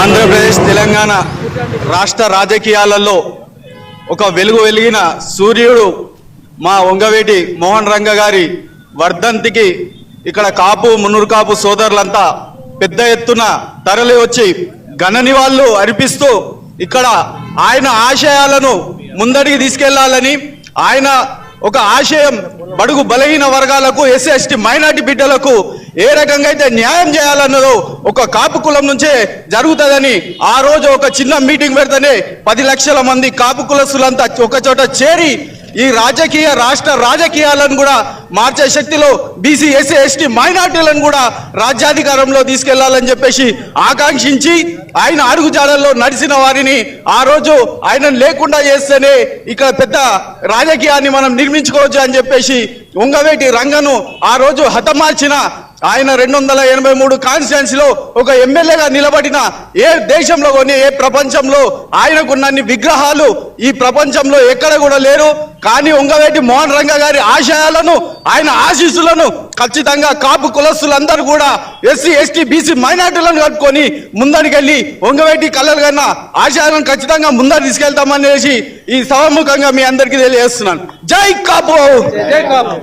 ఆంధ్రప్రదేశ్ తెలంగాణ రాష్ట్ర రాజకీయాలలో ఒక వెలుగు వెలిగిన సూర్యుడు మా వంగవేటి మోహన్ రంగ గారి వర్ధంతికి ఇక్కడ కాపు మున్నూరు కాపు సోదరులంతా పెద్ద ఎత్తున తరలి వచ్చి గణని వాళ్ళు అర్పిస్తూ ఇక్కడ ఆయన ఆశయాలను ముందడికి తీసుకెళ్ళాలని ఆయన ఒక ఆశయం బడుగు బలహీన వర్గాలకు ఎస్సీ ఎస్టీ మైనార్టీ బిడ్డలకు ఏ రకంగా అయితే న్యాయం చేయాలన్నదో ఒక కాపు కులం నుంచే జరుగుతుందని ఆ రోజు ఒక చిన్న మీటింగ్ పెడితేనే పది లక్షల మంది కాపు కులస్తులంతా ఒక చోట చేరి ఈ రాజకీయ రాష్ట్ర రాజకీయాలను కూడా మార్చే శక్తిలో బీసీ ఎస్సీ ఎస్టీ మైనార్టీలను కూడా రాజ్యాధికారంలో తీసుకెళ్ళాలని చెప్పేసి ఆకాంక్షించి ఆయన అడుగుజాడల్లో నడిచిన వారిని ఆ రోజు ఆయన లేకుండా చేస్తేనే ఇక్కడ పెద్ద రాజకీయాన్ని మనం నిర్మించుకోవచ్చు అని చెప్పేసి ఉంగవేటి రంగను ఆ రోజు హతమార్చిన ఆయన రెండు వందల ఎనభై మూడు కాన్స్టిట్యున్సీలో ఒక ఎమ్మెల్యేగా నిలబడిన ఏ దేశంలో కొన్ని ఏ ప్రపంచంలో ఆయనకున్నన్ని విగ్రహాలు ఈ ప్రపంచంలో ఎక్కడ కూడా లేరు. కానీ ఉంగవేటి మోహన్ రంగ గారి ఆశయాలను ఆయన ఆశీస్సులను ఖచ్చితంగా కాపు కులస్తులందరూ కూడా ఎస్సీ ఎస్టీ బీసీ మైనార్టీలను కలుపుకొని ముందడికెళ్ళి వంగవేటి కళ్ళలు కన్నా ఆశయాలను ఖచ్చితంగా ముందర తీసుకెళ్తామనేసి ఈ సభముఖంగా మీ అందరికీ తెలియజేస్తున్నాను. జై కాపు! జై కాపు!